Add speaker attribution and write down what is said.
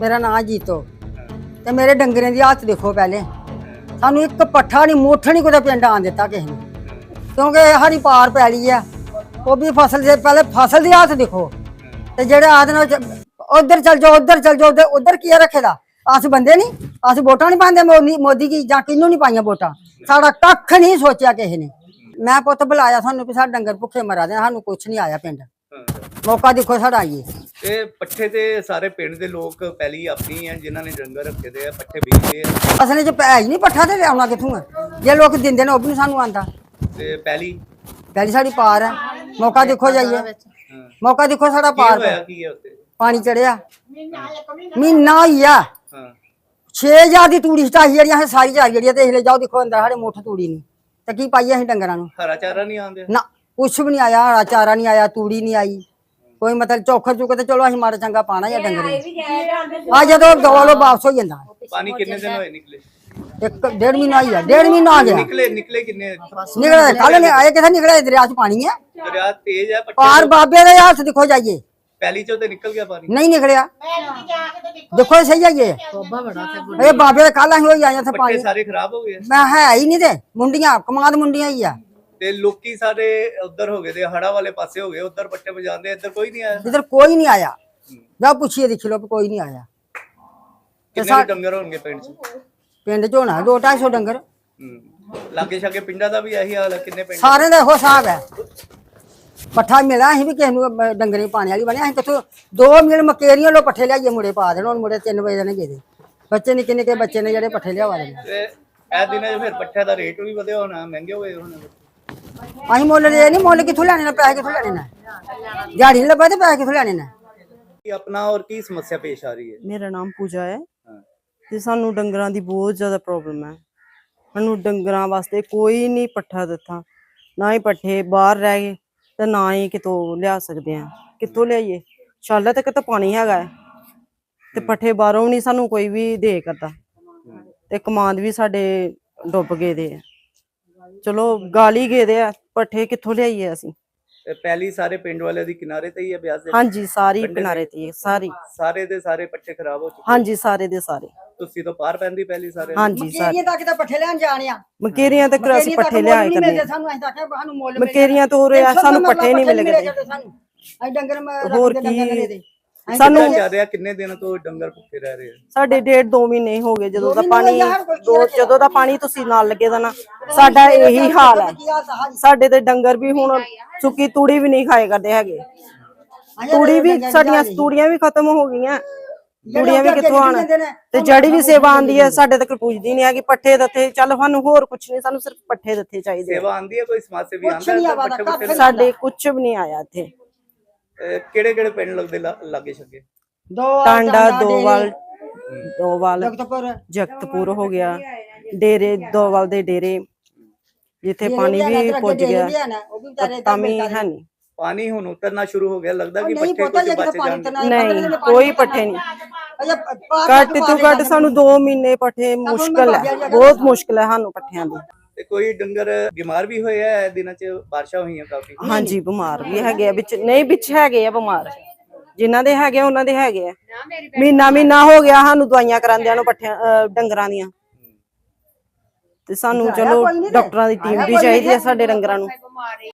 Speaker 1: ਮੇਰਾ ਨਾਂ ਜੀਤੋ। ਤੇ ਮੇਰੇ ਡੰਗਰਾਂ ਦੀ ਹਾਲਤ ਦੇਖੋ ਪਹਿਲੇ। ਸਾਨੂੰ ਇੱਕ ਪੱਠਾ ਨਹੀਂ, ਮੁੱਠ ਨਹੀਂ ਕੋਈ ਪਿੰਡ ਆਣ ਦਿੱਤਾ ਕਿਸੇ ਨੇ। ਕਿਉਂਕਿ ਹਰੀ ਪਾਰ ਪੈਲੀ ਆ। ਉਹ ਵੀ ਫਸਲ ਦੇ ਪਹਿਲੇ ਫਸਲ ਦੀ ਹਾਲਤ ਦੇਖੋ। ਤੇ ਜਿਹੜੇ ਆਦਨ ਉਧਰ ਚਲ ਜਾਓ, ਉਧਰ ਚਲ ਜਾਓ, ਉਧਰ ਉਧਰ ਕੀ ਰੱਖੇਦਾ ਅਸ ਬੰਦੇ ਨਹੀਂ ਅਸ ਵੋਟਾਂ ਨਹੀਂ ਪਾਉਂਦੇ ਮੋਦੀ ਕੀ ਜਾਂ ਕਿਹਨੂੰ ਨਹੀਂ ਪਾਈਆਂ ਵੋਟਾਂ। ਸਾਡਾ ਕੱਖ ਨਹੀਂ ਸੋਚਿਆ ਕਿਸੇ ਨੇ। ਮੈਂ ਪੁੱਤ ਬੁਲਾਇਆ ਸਾਨੂੰ ਵੀ ਸਾਡੇ ਡੰਗਰ ਭੁੱਖੇ ਮਰਾ ਦੇ ਸਾਨੂੰ ਕੁਛ ਨਹੀਂ ਆਇਆ ਪਿੰਡ। ਮੌਕਾ ਦੇਖੋ ਸਾਡਾ ਆਈਏ।
Speaker 2: ਇਹ ਪੱਠੇ ਤੇ ਸਾਰੇ ਪਿੰਡ ਦੇ ਲੋਕ ਪਹਿਲੀ ਆਪਣੀ ਹੈ ਜਿਨ੍ਹਾਂ ਨੇ ਡੰਗਰ ਰੱਖੇ ਦੇ ਆ ਪੱਠੇ ਵੇਚਦੇ ਆ।
Speaker 1: ਅਸਲੇ ਚ ਪੈਜ ਨਹੀਂ ਪੱਠਾ ਤੇ ਲਿਆਉਣਾ ਕਿੱਥੋਂ ਆ? ਜੇ ਲੋਕ ਦਿੰਦੇ ਨੇ ਉਹ ਵੀ ਨੀ ਸਾਨੂੰ ਆਂਦਾ
Speaker 2: ਤੇ ਪਹਿਲੀ?
Speaker 1: ਪਹਿਲੀ ਸਾਡੀ ਪਾਰ ਹੈ ਮੌਕਾ ਦੇਖੋ ਜਾਈਏ।
Speaker 2: ਹਾਂ।
Speaker 1: ਮੌਕਾ ਦੇਖੋ ਸਾਡਾ
Speaker 2: ਕੀ
Speaker 1: ਪਾਰ
Speaker 2: ਹੋਇਆ
Speaker 1: ਹੈ
Speaker 2: ਕੀ ਹੈ ਉੱਤੇ
Speaker 1: ਪਾਣੀ ਚੜਿਆ। ਮਹੀਨਾ ਹੀ ਆ।
Speaker 2: ਹਾਂ।
Speaker 1: 6000 ਦੀ ਤੂੜੀ ਸਟਾਈ ਜਿਹੜੀਆਂ ਇਹ ਸਾਰੀ ਜਾ ਜਿਹੜੀਆਂ ਤੇ ਇਹਲੇ ਜਾਓ ਦੇਖੋ ਅੰਦਰ ਸਾਡੇ ਮੁੱਠ ਤੂੜੀ ਨਹੀਂ ਤੇ ਕੀ ਪਾਈਏ ਅਸੀਂ ਡੰਗਰਾਂ ਨੂੰ?
Speaker 2: ਹਰਾ ਚਾਰਾ ਨਹੀਂ ਆਉਂਦੇ?
Speaker 1: ਨਾ ਕੁਛ ਵੀ ਨਹੀਂ ਆਇਆ ਹਰਾ ਚਾਰਾ ਨਹੀਂ ਆਇਆ ਤੂੜੀ ਨਹੀਂ ਆਈ। ਕੋਈ ਮਤਲਬ ਚੋਖਰ ਚੁੱਕ ਤੇ ਚਲੋ ਅਸੀਂ ਮਾੜਾ ਚੰਗਾ ਪਾਣਾ ਜਾਂ ਡੰਗਰੇ ਆ ਜਦੋਂ ਗਵਾਲੋ ਵਾਪਸ ਹੋ ਜਾਂਦਾ।
Speaker 2: ਪਾਣੀ ਕਿੰਨੇ ਦਿਨ ਹੋਏ ਨਿਕਲੇ?
Speaker 1: ਇੱਕ ਡੇਢ ਮਹੀਨਾ ਹੀ ਆ ਡੇਢ ਮਹੀਨਾ ਆ ਗਿਆ।
Speaker 2: ਨਿਕਲੇ ਨਿਕਲੇ ਕਿੰਨੇ?
Speaker 1: ਨਿਕਲਿਆ ਕੱਲ ਨੇ ਆਏ ਕਿਥੇ? ਨਿਕਲਿਆ ਦਰਿਆ 'ਚ ਪਾਣੀ ਹੈ
Speaker 2: ਦਰਿਆ ਤੇਜ਼ ਹੈ ਪੱਠੇ
Speaker 1: ਪਾਰ ਬਾਬੇ ਦੇ ਹੱਥ ਦੇਖੋ ਜਾਈਏ।
Speaker 2: ਪਹਿਲੀ ਚੋਂ ਤੇ ਨਿਕਲ ਗਿਆ ਪਾਣੀ।
Speaker 1: ਨਹੀਂ ਨਿਕਲਿਆ। ਦੇਖੋ ਸਹੀ ਆਈਏ ਇਹ ਬਾਬੇ ਦੇ ਕੱਲ ਅਸੀਂ ਹੋਈ ਆਏ ਇੱਥੇ
Speaker 2: ਪੱਠੇ
Speaker 1: ਪਾਣੀ।
Speaker 2: ਸਾਰੇ ਖਰਾਬ ਹੋ ਗਏ
Speaker 1: ਮੈਂ ਹੈ ਹੀ ਨਹੀਂ ਤੇ। ਮੁੰਡੀਆਂ ਕਮਾਦ ਮੁੰਡੀਆਂ ਹੀ ਆ।
Speaker 2: ਤੇ ਲੋਕੀ ਸਾਰੇ ਉਧਰ ਹੋ ਗਏ ਤੇ ਹੜਾ ਵਾਲੇ ਪਾਸੇ ਹੋ ਗਏ ਉਧਰ ਪੱਠੇ ਵਜਾਉਂਦੇ ਇੱਧਰ ਕੋਈ ਨਹੀਂ ਆਇਆ।
Speaker 1: ਇਧਰ ਕੋਈ ਨਹੀਂ ਆਇਆ। ਜਾ ਪੁੱਛੀਏ ਦੇਖ ਲਓ ਵੀ ਕੋਈ ਨਹੀਂ ਆਇਆ।
Speaker 2: ਕਿੰਨੇ ਡੰਗਰ ਹੋਣਗੇ ਪਿੰਡ 'ਚ?
Speaker 1: ਪਿੰਡ 'ਚ ਹੋਣਾ 2-250 ਡੰਗਰ।
Speaker 2: ਹੂੰ। ਲਾਗੇ ਛਾਗੇ ਪਿੰਡਾਂ ਦਾ ਵੀ ਇਹੀ ਹਾਲ ਹੈ ਕਿੰਨੇ ਪਿੰਡ?
Speaker 1: ਸਾਰਿਆਂ ਦਾ ਇਹੋ ਹਿਸਾਬ ਹੈ। ਪੱਠਾ ਮਿਲਿਆ ਅਸੀਂ ਵੀ ਕਿਸੇ ਨੂੰ ਅਹ, ਡੰਗਰੇ ਪਾਣੀ ਵਾਲੀ ਬਣਿਆ ਅਸੀਂ ਕਿਥੋਂ ਦੋ ਮਿਲ ਮਕੇਰੀਆਂ ਲੋ ਪੱਠੇ ਲਿਆਈਏ ਮੁੜੇ ਪਾ ਦੇਣ ਹੁਣ ਮੁੜੇ 3 ਵਜੇ ਦੇ ਗਏ ਬੱਚੇ ਨਿੱਕੇ ਨਿੱਕੇ ਬੱਚੇ ਨੇ ਜਿਹੜੇ ਪੱਠੇ ਲਿਆਵਾ ਦੇਣੇ
Speaker 2: ਤੇ ਇਹ ਦਿਨਾਂ 'ਚ ਫਿਰ ਪੱਠਿਆਂ ਦਾ ਰੇਟ ਵੀ ਵਧਿਆ ਹੋਣਾ ਮਹਿੰਗੇ ਹੋਏ ਹੋਣੇ।
Speaker 1: ਅਸੀਂ ਮੁੱਲ ਲਏ ਨਹੀਂ ਮੁੱਲ ਕਿੱਥੋਂ ਲੈਣੇ ਨੇ ਪੈਸੇ ਕਿੱਥੋਂ ਲੈਣੇ ਨੇ? ਦਿਹਾੜੀ ਨਹੀਂ ਲੱਭਾ ਤੇ ਪੈਸੇ ਕਿੱਥੋਂ ਲੈਣੇ ਨੇ?
Speaker 2: ਕੀ ਆਪਣਾ ਔਰ ਕੀ ਸਮੱਸਿਆ ਪੇਸ਼ ਆ ਰਹੀ ਹੈ?
Speaker 3: ਮੇਰਾ ਨਾਮ ਪੂਜਾ ਹੈ।
Speaker 2: ਹਾਂ।
Speaker 3: ਤੇ ਸਾਨੂੰ ਡੰਗਰਾਂ ਦੀ ਬਹੁਤ ਜ਼ਿਆਦਾ ਪ੍ਰੋਬਲਮ ਹੈ। ਸਾਨੂੰ ਡੰਗਰਾਂ ਵਾਸਤੇ ਕੋਈ ਨਹੀਂ ਪੱਠਾ ਦਿੱਤਾ। ਨਾ ਹੀ ਪੱਠੇ ਬਾਹਰ ਰਹਿ ਗਏ ਤੇ ਨਾ ਹੀ ਕਿਤੋਂ ਲਿਆ ਸਕਦੇ ਆ ਕਿੱਥੋਂ ਲਿਆਈਏ? ਛਾਲਾ ਤੱਕ ਤਾਂ ਪਾਣੀ ਹੈਗਾ ਹੈ। ਤੇ ਪੱਠੇ ਬਾਹਰੋਂ ਨਹੀਂ ਸਾਨੂੰ ਕੋਈ ਵੀ ਦੇ ਕਰਦਾ। ਤੇ ਕਮਾਂਦ ਵੀ ਸਾਡੇ ਡੁੱਬ ਗਏ ਦੇ ਆ। ਚਲੋ ਗਾਲੀ ਗਏ ਦੇ ਆ ਪੱਠੇ ਕਿੱਥੋਂ ਲਿਆਈਏ ਅਸੀਂ?
Speaker 2: ਤੇ ਪਹਿਲੀ ਸਾਰੇ ਪਿੰਡ ਵਾਲਿਆਂ ਦੀ ਕਿਨਾਰੇ ਤੇ ਹੀ ਹੈ ਬਿਆਸ ਦੇ
Speaker 3: ਹਾਂਜੀ ਸਾਰੀ ਕਿਨਾਰੇ ਤੇ ਹੀ ਹੈ, ਸਾਰੀ।
Speaker 2: ਸਾਰੇ ਦੇ ਸਾਰੇ ਪੱਠੇ ਖਰਾਬ ਹੋ ਚੁੱਕੇ।
Speaker 3: ਹਾਂਜੀ ਸਾਰੇ ਦੇ ਸਾਰੇ।
Speaker 2: ਤੁਸੀਂ ਤਾਂ ਪਾਰ ਪੈਂਦੀ ਪਹਿਲੀ ਸਾਰੇ।
Speaker 3: ਹਾਂਜੀ ਸਾਰੇ।
Speaker 1: ਮਕੇਰੀਆਂ ਤੱਕ ਤਾਂ ਪੱਠੇ ਲੈਣ ਜਾਣਿਆ।
Speaker 3: ਮਕੇਰੀਆਂ ਤੇ
Speaker 1: ਤੱਕ
Speaker 3: ਪੱਠੇ ਲਿਆਏ ਕਰਦੇ
Speaker 1: ਸਾਨੂੰ ਅਸੀਂ ਤਾਂ ਆਖਿਆ ਸਾਨੂੰ ਮੁੱਲ
Speaker 3: ਮਕੇਰੀਆਂ ਤੋਂ ਉਰੇ ਆ, ਸਾਨੂੰ ਪੱਠੇ ਨਹੀਂ ਮਿਲ ਗਏ
Speaker 1: ਸਾਨੂੰ। ਅਸੀਂ ਡੰਗਰ ਮ-
Speaker 3: ਹੋਰ ਕੀ? ਸਾਨੂੰ
Speaker 2: ਚੱਲ ਰਿਹਾ ਕਿੰਨੇ ਦਿਨ ਤੋਂ ਡੰਗਰ ਭੁੱਖੇ ਰਹਿ ਰਹੇ ਆ?
Speaker 3: ਸਾਡੇ ਡੇਢ ਦੋ ਮਹੀਨੇ ਹੀ ਗਏ ਜਦੋਂ ਦਾ ਪਾਣੀ ਦੋ ਜਦੋਂ ਦਾ ਪਾਣੀ ਤੁਸੀਂ ਨਾਲ ਲੱਗੇ ਦਾ ਨਾ ਸਾਡਾ ਇਹੀ ਹਾਲ ਹੈ। ਸਾਡੇ ਤੇ ਡੰਗਰ ਵੀ ਹੁਣ ਸੁੱਕੀ ਤੂੜੀ ਵੀ ਨਹੀਂ ਖਾਏ ਕਰਦੇ ਹੈਗੇ। ਤੂੜੀ ਵੀ ਸਾਡੀਆਂ ਤੂੜੀਆਂ ਵੀ ਖਤਮ ਹੋ ਗਈਆਂ। ਤੂੜੀਆਂ ਵੀ ਕਿੱਥੋਂ ਆਣ ਤੇ ਜੜੀ ਵੀ ਸੇਵਾ ਆਂਦੀ ਹੈ ਸਾਡੇ ਤੱਕ ਪੁੱਜਦੀ ਨਹੀਂ ਹੈਗੀ ਪੱਠੇ ਦਿੱਤੇ ਚੱਲ ਸਾਨੂੰ ਹੋਰ ਕੁਝ ਨਹੀਂ ਸਾਨੂੰ ਸਿਰਫ ਪੱਠੇ ਦਿੱਤੇ ਚਾਹੀਦੇ।
Speaker 2: ਸੇਵਾ ਆਂਦੀ ਹੈ ਕੋਈ ਸਮਾਜ ਸੇਵੀ
Speaker 1: ਕੁਛ
Speaker 2: ਆਂਦਾ
Speaker 3: ਸਾਡੇ ਕੁਝ ਵੀ ਨਹੀਂ ਆਇਆ ਇੱਥੇ।
Speaker 2: ਕਿਹੜੇ ਕਿਹੜੇ ਪਿੰਡ ਲੱਗਦੇ ਲਾ- ਲਾਗੇ ਛੱਗੇ?
Speaker 1: ਦੋ
Speaker 3: ਟਾਂਡਾ ਦੋਵਾਲ ਦੋਵਾਲ
Speaker 1: ਜਗਤਪੁਰ।
Speaker 3: ਜਗਤਪੁਰ ਹੋ ਗਿਆ। ਡੇਰੇ ਦੋਵਾਲ ਦੇ ਡੇਰੇ। ਜਿੱਥੇ ਪਾਣੀ ਵੀ ਪੁੱਜ ਗਿਆ।
Speaker 1: ਉਹ ਵੀ ਵਿਚਾਰੇ
Speaker 3: ਤਾਂ ਵੀ ਹੈ ਨਹੀਂ।
Speaker 2: ਪਾਣੀ ਹੁਣ ਉਤਰਨਾ ਸ਼ੁਰੂ ਹੋ ਗਿਆ ਲੱਗਦਾ ਕਿ
Speaker 1: ਨਹੀਂ
Speaker 2: ਪੱਠੇ
Speaker 1: ਪਤਾ
Speaker 2: ਕੁਝ ਬਚ
Speaker 1: ਪਾਣੀ
Speaker 2: ਜਾਣ
Speaker 1: ਤਨਾ
Speaker 3: ਨਹੀਂ ਕੋਈ ਪੱਠੇ ਨਹੀਂ।
Speaker 1: ਅਜਾ
Speaker 3: ਘੱਟ ਤੋਂ ਘੱਟ ਸਾਨੂੰ 2 ਮਹੀਨੇ ਪੱਠੇ ਮੁਸ਼ਕਲ ਹੈ। ਬਹੁਤ ਮੁਸ਼ਕਲ ਹੈ ਸਾਨੂੰ ਪੱਠਿਆਂ ਦੀ।
Speaker 2: ਤੇ ਕੋਈ ਡੰਗਰ ਬਿਮਾਰ ਵੀ ਹੋਏ ਆ ਇਹ ਦਿਨਾਂ 'ਚ ਬਾਰਿਸ਼ਾਂ ਹੋਈਆਂ ਕਾਫੀ?
Speaker 3: ਹਾਂਜੀ ਬਿਮਾਰ ਵੀ ਹੈਗੇ ਆ ਵਿੱਚ ਨਹੀਂ ਵਿੱਚ ਹੈਗੇ ਆ ਬਿਮਾਰ। ਜਿਨ੍ਹਾਂ ਦੇ ਹੈਗੇ ਆ, ਉਹਨਾਂ ਦੇ ਹੈਗੇ ਆ। ਮਹੀਨਾ ਮਹੀਨਾ ਹੋ ਗਿਆ ਸਾਨੂੰ ਦਵਾਈਆਂ ਕਰਾਉਂਦਿਆਂ ਨੂੰ ਪੱਠਿਆਂ ਅਹ, ਡੰਗਰਾਂ ਦੀਆਂ। ਤੇ ਸਾਨੂੰ ਚਲੋ ਡਾਕਟਰਾਂ ਦੀ ਟੀਮ ਵੀ ਚਾਹੀਦੀ ਹੈ ਸਾਡੇ ਡੰਗਰਾਂ ਨੂੰ।